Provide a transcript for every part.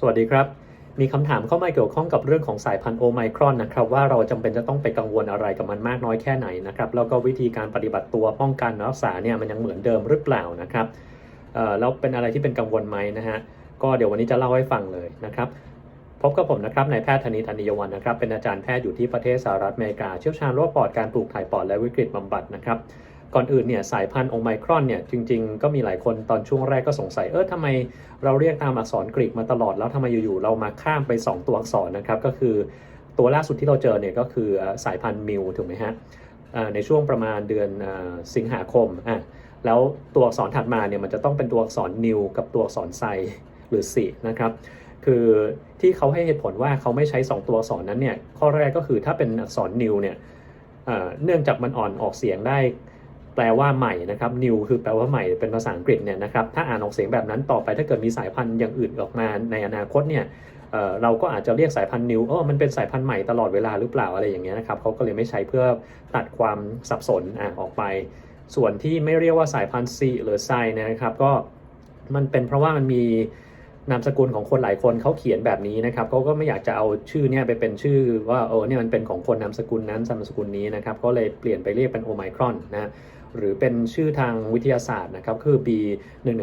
สวัสดีครับ มีคำถามเข้ามาเกี่ยวข้องกับเรื่องของสายพันธุ์โอไมครอนนะครับว่าเราจำเป็นจะต้องไปกังวลอะไรกับมันมากน้อยแค่ไหนนะครับแล้วก็วิธีการปฏิบัติตัวป้องกันรักษาเนี่ยมันยังเหมือนเดิมหรือเปล่านะครับเออแล้วเป็นอะไรที่เป็นกังวลไหมนะฮะก็เดี๋ยววันนี้จะเล่าให้ฟังเลยนะครับพบกับผมนะครับนายแพทย์ธนิตอนิยวันนะครับเป็นอาจารย์แพทย์อยู่ที่ประเทศสหรัฐอเมริกาเชี่ยวชาญโรคปอดการปลูกถ่ายปอดและวิกฤตบำบัดนะครับ ก่อนอื่นเนี่ยสายพันธุ์โอไมครอนเนี่ยจริงๆ ก็มีหลายคนตอนช่วงแรกก็สงสัยเออทำไมเราเรียกตามอักษรกรีกมาตลอดแล้วทำไมอยู่ๆเรามาข้ามไป 2 ตัวอักษรนะครับก็คือตัวล่าสุดที่เราเจอเนี่ยก็คือสายพันธุ์มิวถูกไหมฮะในช่วงประมาณเดือนสิงหาคมอะแล้วตัวอักษรถัดมาเนี่ยมันจะต้องเป็นตัวอักษรนิวกับตัวอักษรไซหรือสินะครับคือที่เขาให้เหตุผลว่าเขาไม่ใช้ 2 ตัวอักษรนั้นเนี่ยข้อแรกก็คือถ้าเป็นอักษรนิวเนี่ยเนื่องจากมันอ่อนออกเสียงได้ แปลว่าใหม่นะครับ new คือแปลว่าใหม่เป็นภาษาอังกฤษเนี่ยนะครับ ถ้าอ่านออกเสียงแบบนั้นต่อไปถ้าเกิดมีสายพันธุ์อย่างอื่นออกมาในอนาคตเนี่ยเเราก็อาจจะเรียกสายพันธุ์ new เออมันเป็นสายพันธุ์ใหม่ตลอดเวลาหรือเปล่าอะไรอย่างเงี้ยนะครับเขาก็เลยไม่ใช้เพื่อตัดความสับสนอะออกไป ส่วนที่ไม่เรียกว่าสายพันธุ์ C หรือ Psi เนยนะครับ ก็มันเป็นเพราะว่ามันมีนามสกุลของคนหลายคนเขาเขียนแบบนี้นะครับเขาก็ไม่อยากจะเอาชื่อเนี่ยไปเป็นชื่อว่าเออเนี่ยมันเป็นของคนนามสกุลนั้นนามสกุลนี้นะครับก็เลยเปลี่ยนไปเรียกเป็นโอไมครอนนะ หรือเป็นชื่อทางวิทยาศาสตร์นะครับคือ B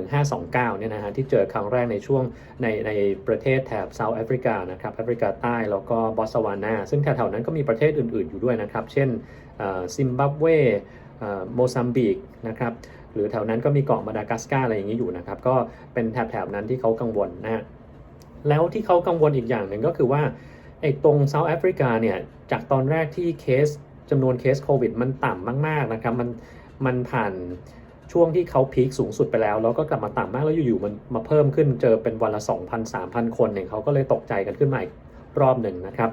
11529 เนี่ยนะฮะที่เจอครั้งแรกในช่วงในในประเทศแถบเซาท์แอฟริกานะครับแอฟริกาใต้แล้วก็บอตสวานาซึ่งแถวๆนั้นก็มีประเทศอื่นๆอยู่ด้วยนะครับ เช่นซิมบับเวโมซัมบิกนะครับหรือแถวนั้นก็มีเกาะมาดากัสการ์อะไรอย่างนี้อยู่นะครับ ก็เป็นแถบๆนั้นที่เขากังวลนะฮะแล้วที่เขากังวลอีกอย่างหนึ่งก็คือว่าไอ้ตรงเซาท์แอฟริกาเนี่ย จากตอนแรกที่เคสจำนวนเคสโควิดมันต่ำมาก ๆ นะครับ มัน มันผ่านช่วงที่เขาพีคสูงสุดไปแล้ว แล้วก็กลับมาต่ำมากแล้วอยู่ๆมันมาเพิ่มขึ้นเจอเป็นวันละ 2,000 3,000 คนเนี่ยเขาก็เลยตกใจกันขึ้นมาอีกรอบหนึ่งนะครับ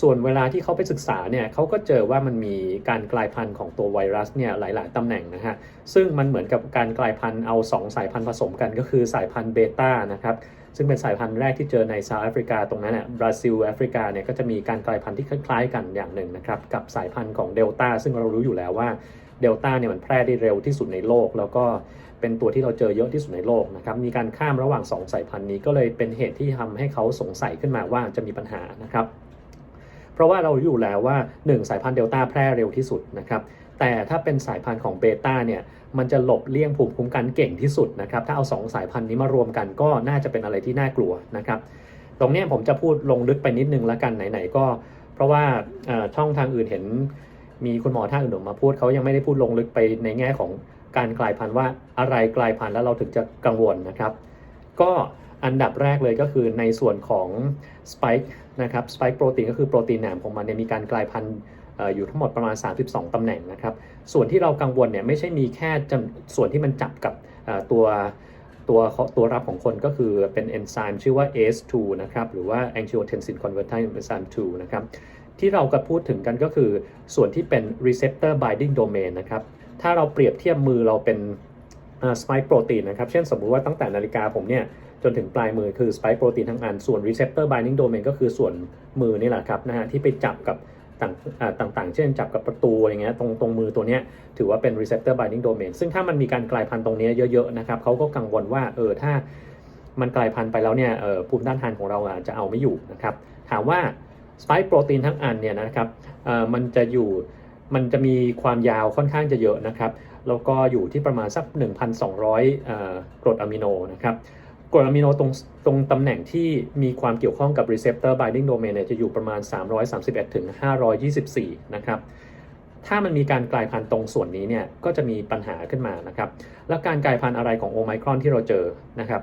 ส่วนเวลาที่เขาไปศึกษาเนี่ยเขาก็เจอว่ามันมีการกลายพันธุ์ของตัวไวรัสเนี่ยหลาย ๆ ตำแหน่งนะฮะซึ่งมันเหมือนกับการกลายพันธุ์เอา 2 สายพันธุ์ผสมกันก็คือสายพันธุ์เบต้านะครับซึ่งเป็นสายพันธุ์แรกที่เจอในเซาท์แอฟริกาตรงนั้นน่ะบราซิลแอฟริกาเนี่ยก็จะมีการกลายพันธุ์ที่คล้าย ๆ กันอย่างหนึ่งนะครับกับสายพันธุ์ของเดลต้าซึ่งเรารู้อยู่แล้วว่า เดลต้าเนี่ยมันแพร่ได้เร็วที่สุดในโลก แล้วก็เป็นตัวที่เราเจอเยอะที่สุดในโลกนะครับมีการข้ามระหว่าง 2 สายพันธุ์นี้ก็เลยเป็นเหตุที่ทำให้เขาสงสัยขึ้นมาว่าจะมีปัญหานะครับ เพราะว่าเราอยู่แล้วว่า 1 สายพันธุ์เดลต้าแพร่เร็วที่สุดนะครับแต่ถ้าเป็นสายพันธุ์ของเบต้าเนี่ยมันจะหลบเลี่ยงภูมิคุ้มกันเก่งที่สุดนะครับถ้าเอา 2 สายพันธุ์นี้มารวมกันก็น่าจะเป็นอะไรที่น่ากลัวนะครับตรงนี้ผมจะพูดลงลึกไปนิดนึงแล้วกันไหนๆก็ เพราะว่าช่องทางอื่นเห็น มีคุณหมอท่านอื่นมาพูดเขายังไม่ได้พูดลงลึกไปในแง่ของการกลายพันธุ์ว่าอะไรกลายพันธุ์แล้วเราถึงจะกังวลนะครับ ก็อันดับแรกเลยก็คือในส่วนของ spike นะครับ spike โปรตีนก็คือโปรตีนแหนมของมันเนี่ยมีการกลายพันธุ์อยู่ทั้งหมดประมาณ 32 ตำแหน่งนะครับ ส่วนที่เรากังวลเนี่ยไม่ใช่มีแค่ส่วนที่มันจับกับตัวตัวตัวรับของคนก็คือเป็นเอนไซม์ชื่อว่า ACE2 นะครับ หรือว่า angiotensin convertase enzyme 2 นะครับ ที่เราก็พูดถึงกันก็คือส่วนที่เป็น receptor binding domain นะครับ ถ้าเราเปรียบเทียบมือเราเป็นอ่า spike protein นะครับ เช่นสมมุติว่าตั้งแต่นาฬิกาผมเนี่ยจนถึงปลายมือคือ spike protein ทั้งอัน ส่วน receptor binding domain ก็คือส่วนมือนี่แหละครับนะฮะที่ไปจับกับต่างๆ เช่นจับกับประตูอย่างเงี้ยตรงตรงมือตัวเนี้ยถือว่าเป็น receptor binding domain ซึ่งถ้ามันมีการกลายพันธุ์ตรงนี้เยอะๆนะครับเขาก็กังวลว่าเออถ้ามันกลายพันธุ์ไปแล้วเนี่ยเออภูมิต้านทานของเราอาจจะเอาไม่อยู่นะครับถามว่า สไปค์โปรตีนทั้งอันเนี่ยนะครับมันจะอยู่มันจะมีความยาวค่อนข้างจะเยอะนะครับ แล้วก็อยู่ที่ประมาณสัก 1,200เอ่อกรดอะมิโนนะครับกรดอะมิโนตรงตรงตำแหน่งที่มีความเกี่ยวข้องกับ receptor binding domain เนี่ยจะอยู่ประมาณ 331ถึง524 นะครับ ถ้ามันมีการกลายพันธุ์ตรงส่วนนี้เนี่ยก็จะมีปัญหาขึ้นมานะครับ แล้วการกลายพันธุ์อะไรของโอไมครอนที่เราเจอนะครับ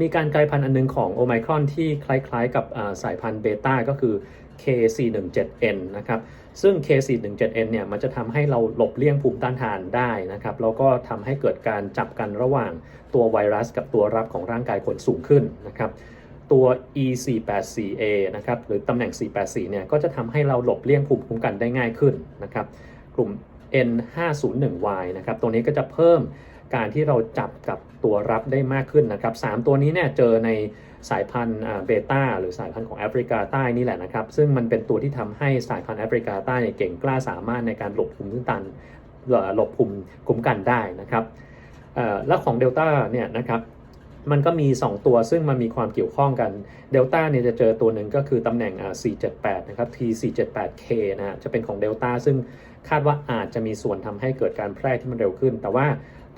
มีการกลายพันธุ์อันหนึงของโอไมครอนที่คล้ายๆกับสายพันธุ์เบต้าก็คือ K417N นะครับซึ่ง K417N เนี่ยมันจะทำให้เราหลบเลี่ยงภูมิต้านทานได้นะครับแล้วก็ทำให้เกิดการจับกันระหว่างตัวไวรัสกับตัวรับของร่างกายคนสูงขึ้นนะครับตัว E484A นะครับหรือตำแหน่ง 484 เนี่ยก็จะทำให้เราหลบเลี่ยงภูมิคุ้มกันได้ง่ายขึ้นนะครับกลุ่ม N501Y นะครับตัวนี้ก็จะเพิ่มการที่เราจับกับ ตัวรับได้มากขึ้นนะครับ3ตัวนี้เนี่ยเจอในสายพันธุ์เบต้าหรือสายพันธุ์ของแอฟริกาใต้นี่แหละนะครับ ซึ่งมันเป็นตัวที่ทำให้สายพันธุ์แอฟริกาใต้เก่งกล้าสามารถในการหลบภูมิคุ้มกันเอ่อหลบภูมิคุ้มกันได้นะครับแล้วของเดลต้าเนี่ยนะครับมันก็มี 2 ตัวซึ่งมันมีความเกี่ยวข้องกันเดลต้าเนี่ยจะเจอตัวหนึ่งก็คือตำแหน่งอ่า478 นะครับ T478K นะฮะจะเป็นของเดลต้าซึ่งคาดว่าอาจจะมีส่วนทำให้เกิดการแพร่ที่มันเร็วขึ้น แต่ว่า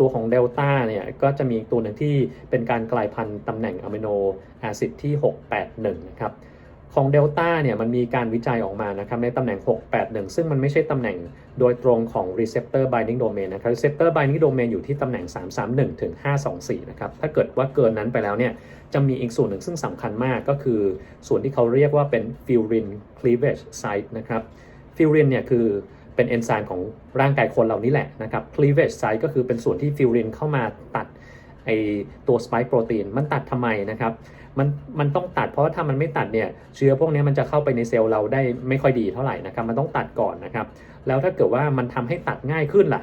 ตัวของเดลต้าเนี่ยก็จะมีตัวหนึ่งที่เป็นการกลายพันธุ์ตำแหน่งอะมิโนแอซิดที่ 681 นะครับของเดลต้าเนี่ยมันมีการวิจัยออกมานะครับในตำแหน่ง 681 ซึ่งมันไม่ใช่ตำแหน่งโดยตรงของ receptor binding domain นะครับ receptor binding domain อยู่ที่ตำแหน่ง 331 ถึง 524 นะครับ ถ้าเกิดว่าเกินนั้นไปแล้วเนี่ยจะมีอีกส่วนหนึ่งซึ่งสำคัญมากก็คือ ส่วนที่เขาเรียกว่าเป็น furin cleavage site นะครับ furin เนี่ยคือ เป็นเอนไซม์ของร่างกายคนเรานี่แหละนะครับ cleavage site ก็คือเป็นส่วนที่ furin เข้ามาตัดไอตัว spike protein มันตัดทำไมนะครับมันมันต้องตัดเพราะว่าถ้ามันไม่ตัดเนี่ยเชื้อพวกนี้มันจะเข้าไปในเซลล์เราได้ไม่ค่อยดีเท่าไหร่นะครับมันต้องตัดก่อนนะครับแล้วถ้าเกิดว่ามันทำให้ตัดง่ายขึ้นล่ะ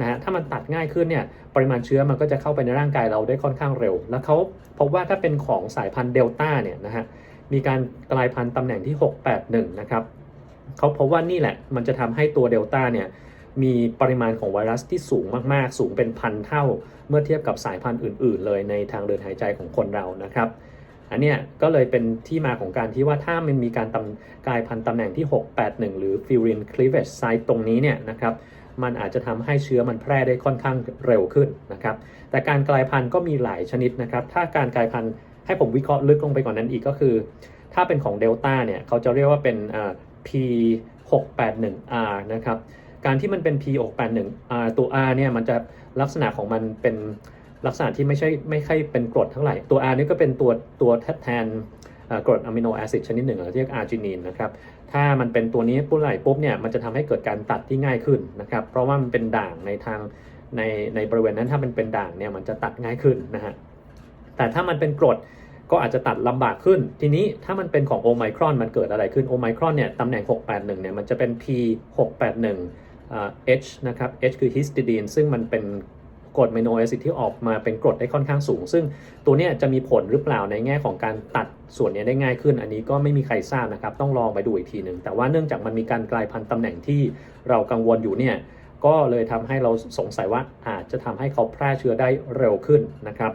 นะฮะถ้ามันตัดง่ายขึ้นเนี่ยปริมาณเชื้อมันก็จะเข้าไปในร่างกายเราได้ค่อนข้างเร็ว แล้วเขาพบว่าถ้าเป็นของสายพันธุ์เดลต้าเนี่ยนะฮะมีการกลายพันธุ์ตำแหน่งที่ 681 นะครับ เขาพบว่านี่แหละ มันจะทำให้ตัวเดลต้าเนี่ยมีปริมาณของไวรัสที่สูงมาก ๆ สูงเป็นพันเท่า เมื่อเทียบกับสายพันธุ์อื่น ๆ เลยในทางเดินหายใจของคนเรานะครับ อันเนี้ยก็เลยเป็นที่มาของการที่ว่าถ้ามันมีการกลายพันธุ์ตำแหน่งที่ 681 หรือ furin cleavage site ตรงนี้เนี่ยนะครับมันอาจจะทำให้เชื้อมันแพร่ได้ค่อนข้างเร็วขึ้นนะครับ แต่การกลายพันธุ์ก็มีหลายชนิดนะครับ ถ้าการกลายพันธุ์ให้ผมวิเคราะห์ลึกลงไปกว่านนั้นอีกก็คือ ถ้าเป็นของเดลต้าเนี่ยเขาจะเรียกว่าเป็น P681R นะครับ การที่มันเป็น P681R ตัว R เนี่ยมันจะลักษณะของมันเป็นลักษณะที่ไม่ใช่ไม่ค่อยเป็นกรดเท่าไหร่ ตัว R นี่ก็เป็นตัวตัวแทนกรดอะมิโนแอซิดชนิดหนึ่งเรียกอาร์จินีนนะครับ ถ้ามันเป็นตัวนี้ปุ๊บไหลปุ๊บเนี่ยมันจะทำให้เกิดการตัดที่ง่ายขึ้นนะครับ เพราะว่ามันเป็นด่างในทางในในบริเวณนั้นถ้ามันเป็นด่างเนี่ยมันจะตัดง่ายขึ้นนะฮะ แต่ถ้ามันเป็นกรด ก็อาจจะตัดลำบากขึ้น ทีนี้ถ้ามันเป็นของโอไมครอนมันเกิดอะไรขึ้นโอไมครอนเนี่ยตำแหน่ง 681 เนี่ยมันจะเป็น P 681 H นะครับ H คือฮิสติดีนซึ่งมันเป็นกรดไมโนแอซิดที่ออกมาเป็นกรดได้ค่อนข้างสูง ซึ่งตัวนี้จะมีผลหรือเปล่าในแง่ของการตัดส่วนนี้ได้ง่ายขึ้น อันนี้ก็ไม่มีใครทราบนะครับ ต้องลองไปดูอีกทีหนึ่ง แต่ว่าเนื่องจากมันมีการกลายพันธุ์ตำแหน่งที่เรากังวลอยู่เนี่ย ก็เลยทำให้เราสงสัยว่าอาจจะทำให้เขาแพร่เชื้อได้เร็วขึ้นนะครับ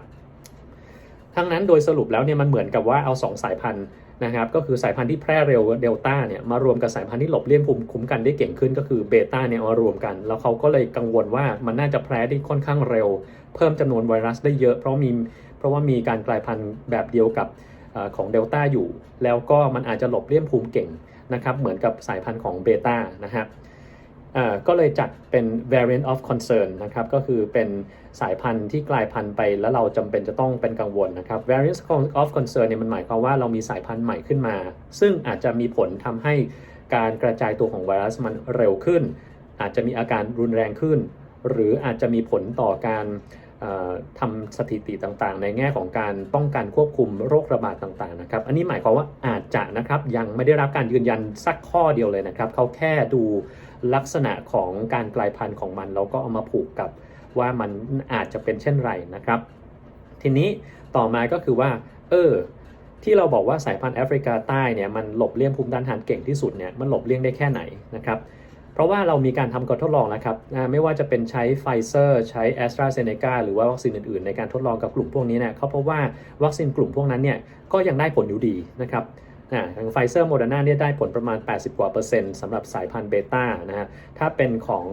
ทั้งนั้นโดยสรุปแล้วเนี่ยมันเหมือนกับว่าเอา 2 สายพันธุ์นะครับก็คือสายพันธุ์ที่แพร่เร็วเดลต้าเนี่ยมารวมกับสายพันธุ์ที่หลบเลี่ยงภูมิคุ้มกันได้เก่งขึ้นก็คือเบต้าเนี่ยมารวมกัน แล้วเขาก็เลยกังวลว่ามันน่าจะแพร่ได้ค่อนข้างเร็ว เพิ่มจำนวนไวรัสได้เยอะ เพราะมีเพราะว่ามีการกลายพันธุ์แบบเดียวกับอของเดลต้าอยู่ แล้วก็มันอาจจะหลบเลี่ยงภูมิเก่งนะครับเหมือนกับสายพันธุ์ของเบต้านะครับ ก็เลยจัดเป็น variant of concern นะครับ ก็คือเป็นสายพันธุ์ที่กลายพันธุ์ไปแล้วเราจำเป็นจะต้องเป็นกังวลนะครับ variant of concern เนี่ยมันหมายความว่าเรามีสายพันธุ์ใหม่ขึ้นมา ซึ่งอาจจะมีผลทำให้การกระจายตัวของไวรัสมันเร็วขึ้น อาจจะมีอาการรุนแรงขึ้น หรืออาจจะมีผลต่อการทำสถิติต่างๆ ในแง่ของการป้องกันควบคุมโรคระบาดต่างๆนะครับ อันนี้หมายความว่าอาจจะนะครับยังไม่ได้รับการยืนยันสักข้อเดียวเลยนะครับ เขาแค่ดู ลักษณะของการกลายพันธุ์ของมันแล้วก็เอามาผูกกับว่ามันอาจจะเป็นเช่นไรนะครับ ทีนี้ต่อมาก็คือว่า เออที่เราบอกว่าสายพันธุ์แอฟริกาใต้เนี่ยมันหลบเลี่ยงภูมิต้านทานเก่งที่สุดเนี่ยมันหลบเลี่ยงได้แค่ไหนนะครับเพราะว่าเรามีการทำการทดลองแล้วครับไม่ว่าจะเป็นใช้ไฟเซอร์ใช้ a s t r a z เซ e c a หรือว่าวัคซีนอื่นๆ ในการทดลองกับกลุ่มพวกนี้เนี่ยเขาพบว่าวัคซีนกลุ่มพวกนั้นเนี่ยก็ยังได้ผลอยู่ดีนะครับ อ่าทางไฟเซอร์โมเดอร์นาเนี่ยได้ผลประมาณ 80 กว่าเปอร์เซ็นต์สำหรับสายพันธุ์เบต้านะฮะถ้าเป็นของ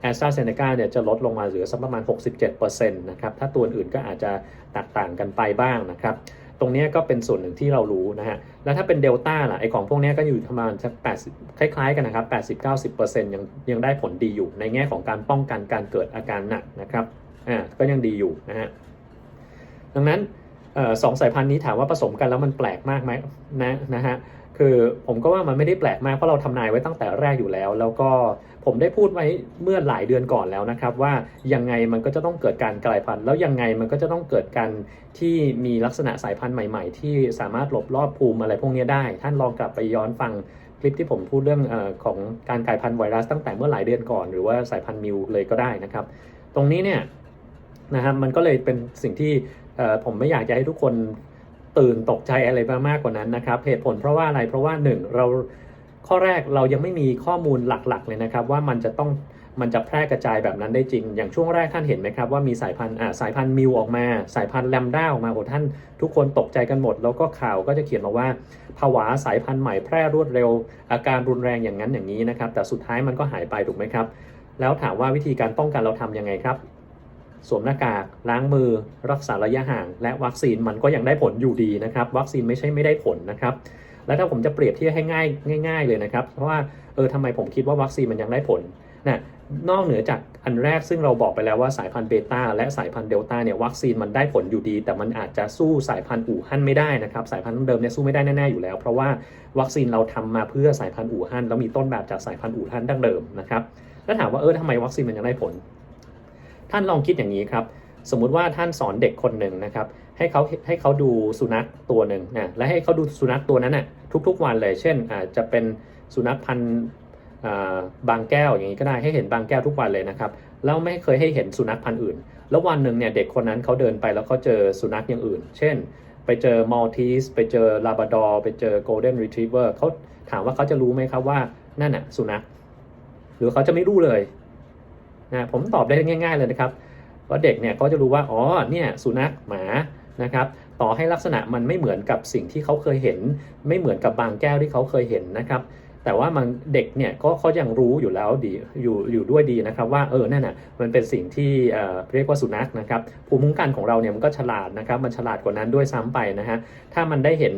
แอสตราเซเนกาเนี่ยจะลดลงมาเหลือสักประมาณ 67%นะครับถ้าตัวอื่นก็อาจจะแตกต่างกันไปบ้างนะครับตรงนี้ก็เป็นส่วนหนึ่งที่เรารู้นะฮะ แล้วถ้าเป็นเดลต้าล่ะ ไอของพวกนี้ก็อยู่ประมาณสัก80คล้ายๆกันนะครับ80-90%ยังยังได้ผลดีอยู่ ในแง่ของการป้องกันการเกิดอาการหนักนะครับ อ่า ก็ยังดีอยู่นะฮะ ดังนั้น สองสายพันธุ์นี้ถามว่าผสมกันแล้วมันแปลกมากไหมนะนะฮะคือผมก็ว่ามันไม่ได้แปลกมากเพราะเราทำนายไว้ตั้งแต่แรกอยู่แล้ว แล้วก็ผมได้พูดไว้เมื่อหลายเดือนก่อนแล้วนะครับ ว่ายังไงมันก็จะต้องเกิดการกลายพันธุ์ แล้วยังไงมันก็จะต้องเกิดการที่มีลักษณะสายพันธุ์ใหม่ๆ ที่สามารถหลบรอบภูมิอะไรพวกนี้ได้ ท่านลองกลับไปย้อนฟังคลิปที่ผมพูดเรื่องอของการกลายพันธุ์ไวรัสตั้งแต่เมื่อหลายเดือนก่อน หรือว่าสายพันธุ์มิวเลยก็ได้นะครับ ตรงนี้เนี่ยนะครับมันก็เลยเป็นสิ่งที่ ผมไม่อยากจะให้ทุกคนตื่นตกใจอะไรไปมากกว่านั้นนะครับเหตุผลเพราะว่าอะไรเพราะว่าหนึ่งเราข้อแรกเรายังไม่มีข้อมูลหลักๆ เลยนะครับ ว่ามันจะต้องมันจะแพร่กระจายแบบนั้นได้จริง อย่างช่วงแรกท่านเห็นไหมครับว่ามีสายพันธุ์อ่าสายพันธุ์มิวออกมา สายพันธุ์แลมด้าออกมาโอ้ท่านทุกคนตกใจกันหมด แล้วก็ข่าวก็จะเขียนมาว่าผวาสายพันธุ์ใหม่แพร่รวดเร็ว อาการรุนแรงอย่างนั้นอย่างนี้นะครับ แต่สุดท้ายมันก็หายไปถูกไหมครับ แล้วถามว่าวิธีการป้องกันเราทำยังไงครับ สวมหน้ากากล้างมือ รักษาระยะห่าง และวัคซีนมันก็ยังได้ผลอยู่ดีนะครับ วัคซีนไม่ใช่ไม่ได้ผลนะครับ แล้วถ้าผมจะเปรียบเทียบให้ง่ายง่าย ๆ เลยนะครับ เพราะว่าเออทำไมผมคิดว่าวัคซีนมันยังได้ผลนะนอกเหนือจากอันแรกซึ่งเราบอกไปแล้วว่าสายพันธุ์เบต้าและสายพันธุ์เดลต้าเนี่ยวัคซีนมันได้ผลอยู่ดี แต่มันอาจจะสู้สายพันธุ์อู่ฮั่นไม่ได้นะครับ สายพันธุ์เดิมเนี่ยสู้ไม่ได้แน่ๆอยู่แล้ว เพราะว่าวัคซีนเราทำมาเพื่อสายพันธุ์อู่ฮั่นแล้วมีต้นแบบจากสายพันธุ์อู่ฮั่นดั้งเดิมนะครับแล้วถามว่าเออทำไมวัคซีนมันยังได้ผล ท่านลองคิดอย่างนี้ครับ สมมุติว่าท่านสอนเด็กคนหนึ่งนะครับ ให้เขาให้เขาดูสุนัขตัวหนึ่งนะและให้เขาดูสุนัขตัวนั้นน่ะทุกๆวันเลย เช่นอาจจะเป็นสุนัขพันธุ์บางแก้วอย่างนี้ก็ได้ให้เห็นบางแก้วทุกวันเลยนะครับแล้วไม่เคยให้เห็นสุนัขพันธุ์อื่น แล้ววันหนึ่งเนี่ยเด็กคนนั้นเขาเดินไปแล้วเขาเจอสุนัขอย่างอื่น เช่น ไปเจอมัลทีสไปเจอลาบ r ดอร์ไปเจอโกลเด้นรีทรีเวอร์เขาถามว่าเขาจะรู้ไหมครับว่านั่นน่ะสุนัข หรือเขาจะไม่รู้เลย นะผมตอบได้ง่าย ๆเลยนะครับว่าเด็กเนี่ยก็จะรู้ว่า อ๋อ เนี่ย สุนัขหมานะครับ ต่อให้ลักษณะมันไม่เหมือนกับสิ่งที่เขาเคยเห็น ไม่เหมือนกับบางแก้วที่เขาเคยเห็นนะครับ แต่ว่ามันเด็กเนี่ยก็เขายังรู้อยู่แล้วดีอยู่อยู่ด้วยดีนะครับ ว่าเออนั่นน่ะมันเป็นสิ่งที่เรียกว่าสุนัขนะครับภูมิคุ้มกันของเราเนี่ยมันก็ฉลาดนะครับมันฉลาดกว่านั้นด้วยซ้ำไปนะฮะถ้ามันได้เห็น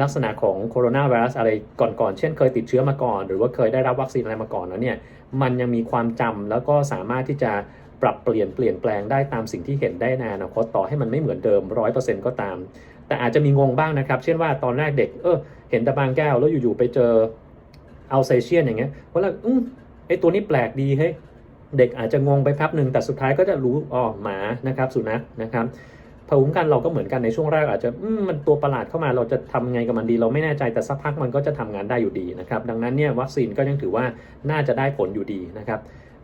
ลักษณะของโคโรนาไวรัสอะไรก่อนๆเช่นเคยติดเชื้อมาก่อน หรือว่าเคยได้รับวัคซีนอะไรมาก่อนแล้วเนี่ยมันยังมีความจำแล้วก็สามารถที่จะปรับเปลี่ยนเปลี่ยนแปลงได้ตามสิ่งที่เห็นได้ในอนาคตต่อให้มันไม่เหมือนเดิมร้อยเปอร์เซ็นต์ก็ตาม แต่อาจจะมีงงบ้างนะครับ เช่นว่าตอนแรกเด็กเออเห็นต่บางแก้วแล้วอยู่ๆไปเจอ อัลเซเชียนอย่างเงี้ยว่าแล้วอืมไอตัวนี้แปลกดีเฮ้ยเด็กอาจจะงงไปแป๊บหนึ่งแต่สุดท้ายก็จะรู้อ๋อหมานะครับสุนัขนะครับภูมิคุ้มกันเราก็เหมือนกันในช่วงแรกอาจจะมมันตัวประหลาดเข้ามาเราจะทำไงกับมันดี เราไม่แน่ใจแต่สักพักมันก็จะทำงานได้อยู่ดีนะครับดังนั้นเนี่ยวัคซีนก็ยังถือว่าน่าจะได้ผลอยู่ดีนะครับ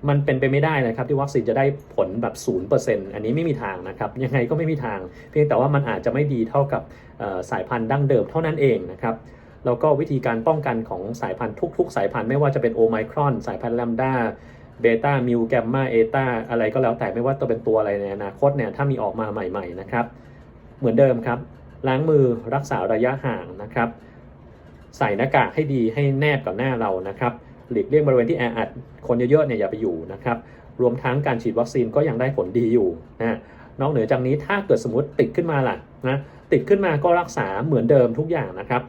มันเป็นไปไม่ได้นะครับที่วัคซีนจะได้ผลแบบ 0%อันนี้ไม่มีทางนะครับยังไงก็ไม่มีทาง เพียงแต่ว่ามันอาจจะไม่ดีเท่ากับสายพันธุ์ดั้งเดิมเท่านั้นเองนะครับ แล้วก็วิธีการป้องกันของสายพันธุ์ทุก ๆ สายพันธุ์ไม่ว่าจะเป็นโอไมครอน สายพันธุ์แลมด้าเบต้ามิวแกมมาเอตาอะไรก็แล้วแต่ไม่ว่าจะเป็นตัวอะไรในอนาคตเนี่ยถ้ามีออกมาใหม่ๆนะครับ เหมือนเดิมครับ ล้างมือรักษาระยะห่างนะครับ ใส่หน้ากากให้ดีให้แนบกับหน้าเรานะครับหลีกเลี่ยงบริเวณที่แออัดคนเยอะๆเนี่ยอย่าไปอยู่นะครับรวมทั้งการฉีดวัคซีนก็ยังได้ผลดีอยู่นะนอกเหนือจากนี้ถ้าเกิดสมมติติดขึ้นมาล่ะนะติดขึ้นมาก็รักษาเหมือนเดิมทุกอย่างนะครับ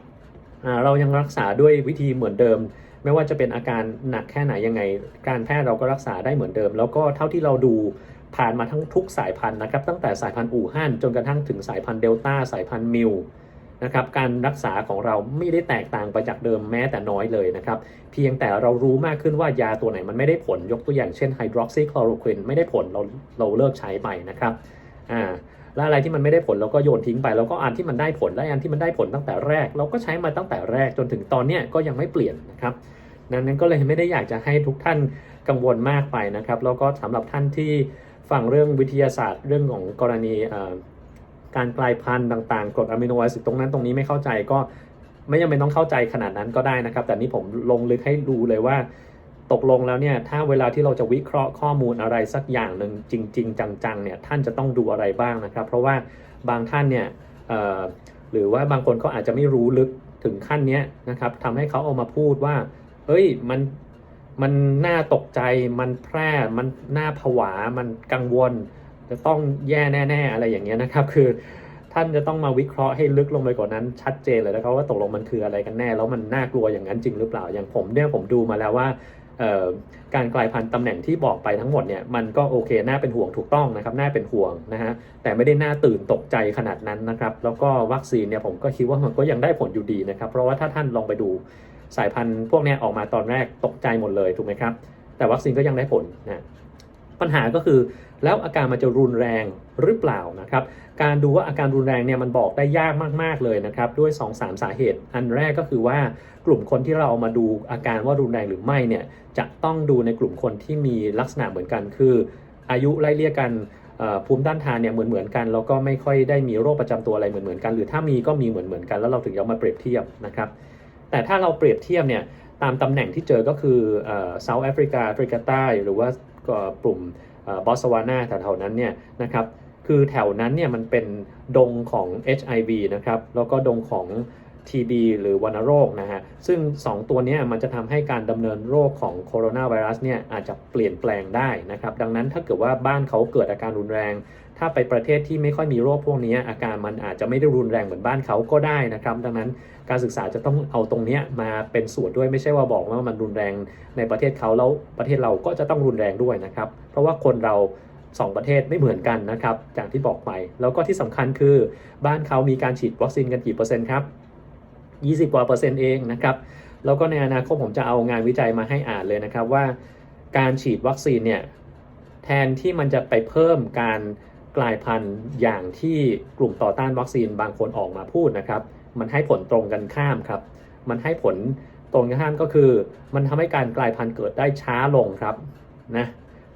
เรายังรักษาด้วยวิธีเหมือนเดิม ไม่ว่าจะเป็นอาการหนักแค่ไหนยังไง การแพทย์เราก็รักษาได้เหมือนเดิม แล้วก็เท่าที่เราดูผ่านมาทั้งทุกสายพันธุ์นะครับ ตั้งแต่สายพันธุ์อู่ฮั่นจนกระทั่งถึงสายพันธุ์เดลต้าสายพันธุ์มิวนะครับการรักษาของเราไม่ได้แตกต่างไปจากเดิมแม้แต่น้อยเลยนะครับ เพียงแต่เรารู้มากขึ้นว่ายาตัวไหนมันไม่ได้ผลยกตัวอย่างเช่นไฮดรอกซีคลอโรควินไม่ได้ผลเราเราเลิกใช้ไปนะครับอ่า แล้วอะไรที่มันไม่ได้ผลเราก็โยนทิ้งไปแล้วก็อันที่มันได้ผลและอันที่มันได้ผลตั้งแต่แรก เราก็ใช้มาตั้งแต่แรกจนถึงตอนเนี้ยก็ยังไม่เปลี่ยนนะครับนั้นก็เลยไม่ได้อยากจะให้ทุกท่านกังวลมากไปนะครับแล้วก็สำหรับท่านที่ฟังเรื่องวิทยาศาสตร์เรื่องของกรณีการกลายพันธุ์ต่างๆกรดอะมิโนแอซิดตรงนั้นตรงนี้ไม่เข้าใจก็ไม่จำเป็นต้องเข้าใจขนาดนั้นก็ได้นะครับ แต่นี่ผมลงลึกให้ดูเลยว่า ตกลงแล้วเนี่ยถ้าเวลาที่เราจะวิเคราะห์ข้อมูลอะไรสักอย่างหนึ่งจริง ๆ จังๆเนี่ยท่านจะต้องดูอะไรบ้างนะครับ เพราะว่าบางท่านเนี่ยหรือว่าบางคนเขาอาจจะไม่รู้ลึกถึงขั้นนี้นะครับทำให้เขาเอามาพูดว่าเฮ้ยมันมันน่าตกใจมันแพร่มันน่าผวา มันกังวล จะต้องแย่แน่ๆ อะไรอย่างเงี้ยนะครับ คือท่านจะต้องมาวิเคราะห์ให้ลึกลงไปกว่านั้นชัดเจนเลยนะครับว่าตกลงมันคืออะไรกันแน่ แล้วมันน่ากลัวอย่างนั้นจริงหรือเปล่าอย่างผมเนี่ยผมดูมาแล้วว่า การกลายพันธุ์ตำแหน่งที่บอกไปทั้งหมดเนี่ยมันก็โอเคน่าเป็นห่วงถูกต้องนะครับน่าเป็นห่วงนะฮะแต่ไม่ได้น่าตื่นตกใจขนาดนั้นนะครับแล้วก็วัคซีนเนี่ยผมก็คิดว่ามันก็ยังได้ผลอยู่ดีนะครับเพราะว่าถ้าท่านลองไปดูสายพันธุ์พวกนี้ออกมาตอนแรกตกใจหมดเลยถูกไหมครับแต่วัคซีนก็ยังได้ผลนะ ปัญหาก็คือ แล้วอาการมันจะรุนแรงหรือเปล่านะครับ การดูว่าอาการรุนแรงเนี่ยมันบอกได้ยากมาก ๆ เลยนะครับ ด้วย 2-3สาเหตุ อันแรกก็คือว่ากลุ่มคนที่เราเอามาดูอาการว่ารุนแรงหรือไม่เนี่ยจะต้องดูในกลุ่มคนที่มีลักษณะเหมือนกัน คืออายุไล่เลี่ยกันภูมิต้านทานเนี่ยเหมือนเหมือนกันแล้วก็ไม่ค่อยได้มีโรคประจำตัวอะไรเหมือนเหมือนกัน หรือถ้ามีก็มีเหมือนเหมือนกันแล้วเราถึงเอามาเปรียบเทียบนะครับ แต่ถ้าเราเปรียบเทียบเนี่ยตามตำแหน่งที่เจอก็คือเซาท์แอฟริกาแอฟริกาใต้ หรือว่า ก็กลุ่มบอสวานาแถวๆนั้นเนี่ยนะครับคือแถวนั้นเนี่ยมันเป็นดงของ HIV นะครับแล้วก็ดงของ TB หรือวัณโรคนะฮะซึ่ง 2 ตัวนี้มันจะทำให้การดำเนินโรคของโคโรนาไวรัสเนี่ยอาจจะเปลี่ยนแปลงได้นะครับดังนั้นถ้าเกิดว่าบ้านเขาเกิดอาการรุนแรง ถ้าไปประเทศที่ไม่ค่อยมีโรคพวกนี้อาการมันอาจจะไม่ได้รุนแรงเหมือนบ้านเขาก็ได้นะครับ ดังนั้นการศึกษาจะต้องเอาตรงนี้มาเป็นส่วนด้วยไม่ใช่ว่าบอกว่ามันรุนแรงในประเทศเขาแล้วประเทศเราก็จะต้องรุนแรงด้วยนะครับ เพราะว่าคนเรา2ประเทศไม่เหมือนกันนะครับอย่างที่บอกไปแล้วก็ที่สำคัญคือบ้านเขามีการฉีดวัคซีนกันกี่เปอร์เซ็นต์ครับ20กว่าเปอร์เซ็นต์เองนะครับแล้วก็ในอนาคตผมจะเอางานวิจัยมาให้อ่านเลยนะครับว่า การฉีดวัคซีนเนี่ยแทนที่มันจะไปเพิ่มการ กลายพันธุ์อย่างที่กลุ่มต่อต้านวัคซีนบางคนออกมาพูดนะครับ มันให้ผลตรงกันข้ามครับ มันให้ผลตรงกันข้ามก็คือ มันทำให้การกลายพันธุ์เกิดได้ช้าลงครับนะ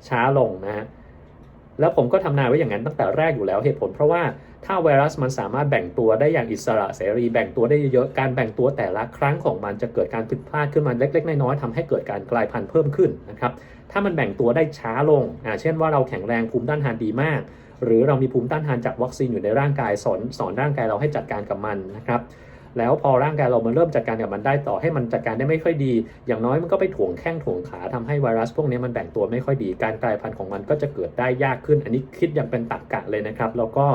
ช้าลงนะฮะแล้วผมก็ทำนายไว้อย่างนั้นตั้งแต่แรกอยู่แล้วเหตุผล เพราะว่าถ้าไวรัสมันสามารถแบ่งตัวได้อย่างอิสระเสรีแบ่งตัวได้เยอะๆการแบ่งตัวแต่ละครั้งของมันจะเกิดการผิดพลาดขึ้นมาเล็ก ๆ น้อยๆทำให้เกิดการกลายพันธุ์เพิ่มขึ้นนะครับถ้ามันแบ่งตัวได้ช้าลงอ่าเช่นว่าเราแข็งแรงภูมิต้านทานดีมาก หรือเรามีภูมิต้านทานจากวัคซีนอยู่ในร่างกายสอนสอนร่างกายเราให้จัดการกับมันนะครับแล้วพอร่างกายเรามันเริ่มจัดการกับมันได้ต่อให้มันจัดการได้ไม่ค่อยดี อย่างน้อยมันก็ไปถ่วงแข้งถ่วงขาทำให้ไวรัสพวกนี้มันแบ่งตัวไม่ค่อยดี การกลายพันธุ์ของมันก็จะเกิดได้ยากขึ้น อันนี้คิดอย่างเป็นตรรกะเลยนะครับ แล้วก็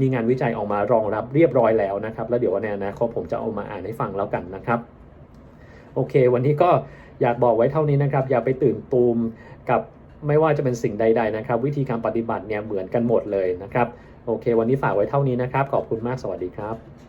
มีงานวิจัยออกมารองรับเรียบร้อยแล้วนะครับ แล้วเดี๋ยวในอนาคตผมจะเอามาอ่านให้ฟังแล้วกันนะครับ โอเค วันนี้ก็อยากบอกไว้เท่านี้นะครับ อย่าไปตื่นตูมกับ ไม่ว่าจะเป็นสิ่งใด ๆนะครับ วิธีการปฏิบัติเนี่ยเหมือนกันหมดเลยนะครับ โอเค วันนี้ฝากไว้เท่านี้นะครับ ขอบคุณมากสวัสดีครับ